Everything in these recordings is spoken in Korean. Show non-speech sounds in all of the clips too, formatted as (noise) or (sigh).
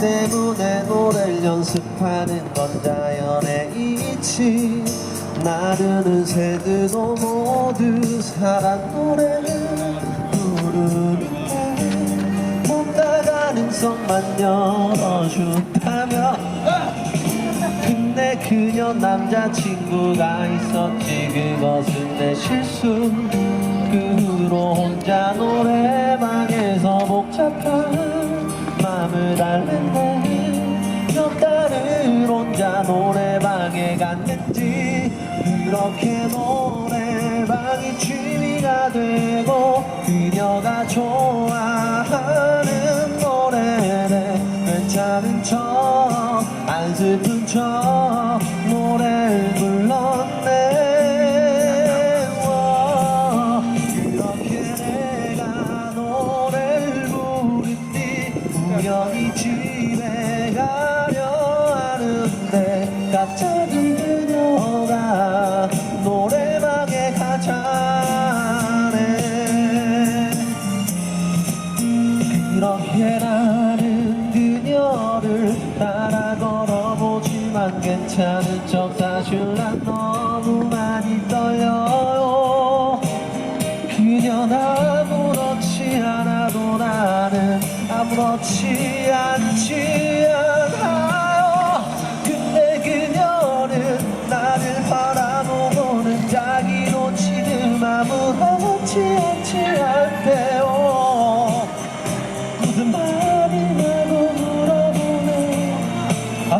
때문에 노래를 연습하는 건 자연의 이치. 나르는 새들도 모두 사랑 노래를 부르는데 뭔가 가능성만 열어준다면 근데 그녀 남자친구가 있었지. 그것은 내 실수. 그 후로 혼자 노래방에서 복잡한 마음을 달랬네 몇 달을 혼자 노래방에 갔는지 그렇게 노래방이 취미가 되고 그녀가 좋아하는 노래를 괜찮은 척 안 슬픈 척 갑자기 그녀가 노래방에 가자네. 그렇게 나는 그녀를 따라 걸어보지만 괜찮은 척 사실 난 너무 많이 떨려요. 그녀는 아무렇지 않아도 나는 아무렇지 않지 않지 않대요. 무슨 말이냐고 물어보네. 아.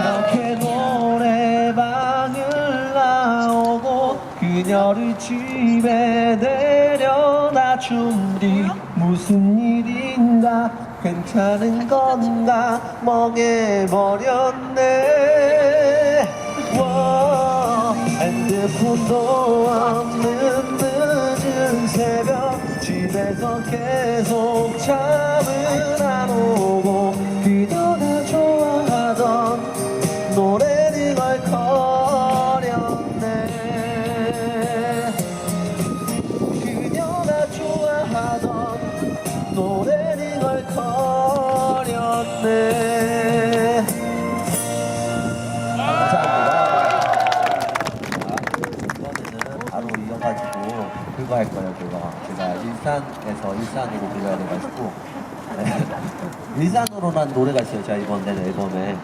이렇게 노래방을 나오고 그녀를 집에 데려다 준뒤 무슨 일인가? 괜찮은 건가? 멍해버렸네 도 없는 늦은 새벽 집에서 계속 잠 그거 할 거예요 그거 제가 일산에서 일산으로 불러야 돼가지고 (laughs) 네. 일산으로란 노래가 있어요 제가 이번 내 앨범에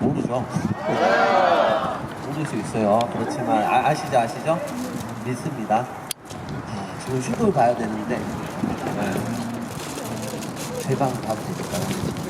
모르죠? (laughs) 모를 수 있어요 그렇지만 아, 아시죠 아시죠? 믿습니다 아, 지금 슈퍼를 봐야 되는데 네. 제방 봐도 될까요?